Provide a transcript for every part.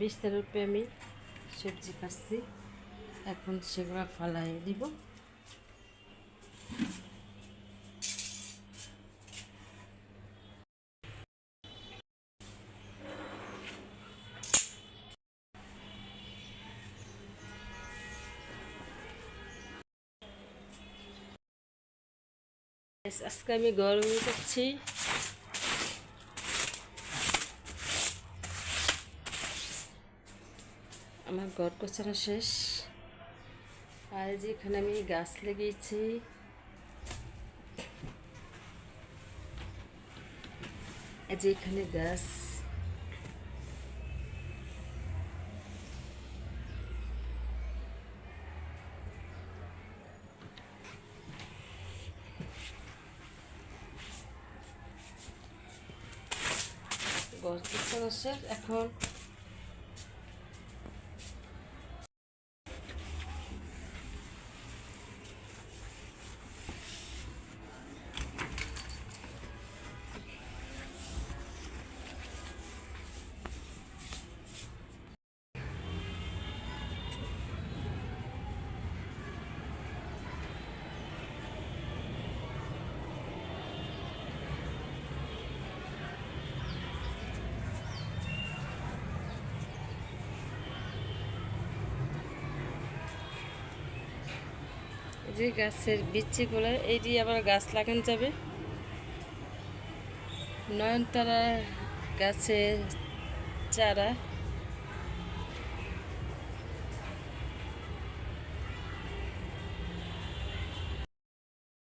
বিস্তার রূপে আমি সবজি কাটছি। এখন সেগুলো ফালাই দিব। আজকে আমি গরম করছি। আমার ঘর গোছানো শেষ। আর যে এখানে আমি গাছ লাগিয়েছি। যে এখানে গাছ। শেষ। এখন যে গাছের বিচিগুলো এই দিয়ে আবার গাছ লাগানো যাবে। নয়নতারা গাছের চারা।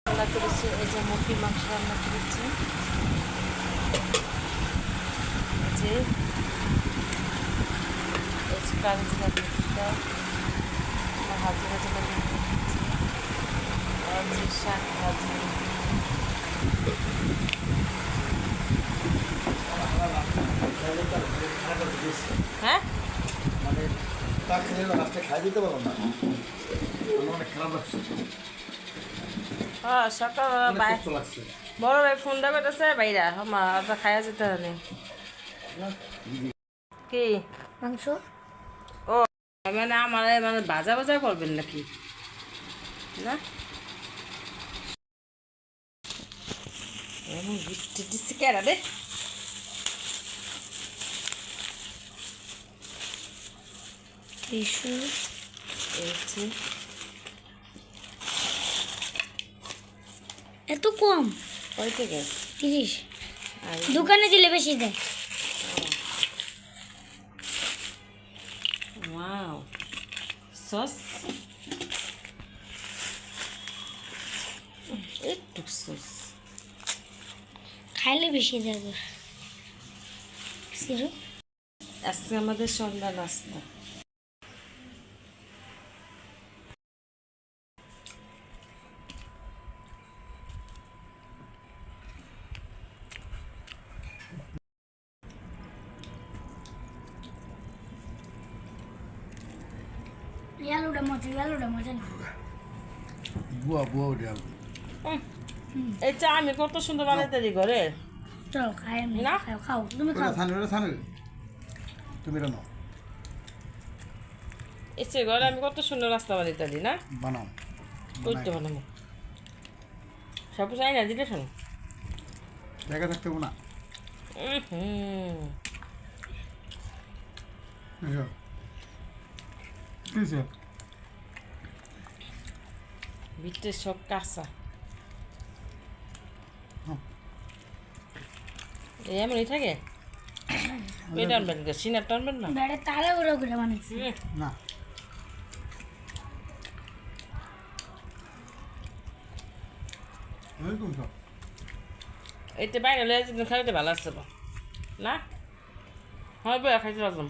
রান্না করেছি, এই যে মুরগির মাংস রান্না করেছি। যে কাগজ হাতে হাতে শাক ভাজি হ্যাঁ? মানে তার খেলে লাস্টে খাই দিতে পারলাম না আমার খারাপ লাগছে। হ্যাঁ সকালবেলা বাই বড় ভাই ফোনটা করতেছে বাইরা মা খাইয়া যেতে হবে। কি? মাংস? ও মানে আমার মানে বাজা বাজা করবেন নাকি? না? এমন বৃষ্টি দিচ্ছে কেরা রে টিসু এই হচ্ছে এত কম কয় থেকে তিরিশ আর দোকানে দিলে বেশি দেয় ওয়াও সস একটু সস খাইলে বেশি সিরু? আজকে আমাদের সন্ধ্যা নাস্তা। আলুটা মজা আলুটা মজা না? বুয়া বুয়া গেল এই চা আমি কত সুন্দর বানাইতে দিই ঘরে চলো খাই আমি না। খাও খাও তুমি খাও। তুমি এটা নাও। এসে ঘরে আমি কত সুন্দর রাস্তা বানাইতে দিই না? বানাও। করতে বানাবো। সব চাই না দিলে শোনো। জায়গা থাকতে না। হুম সব কাঁচা হুম। এই এমনই থাকে। না সিনার টানবেন না? বেড়ে তালে ওরা করে বানাইছি না। এতে বাইরে লয়ে খাইতে ভালো আসছে না? হয় বই খাইতে পারলাম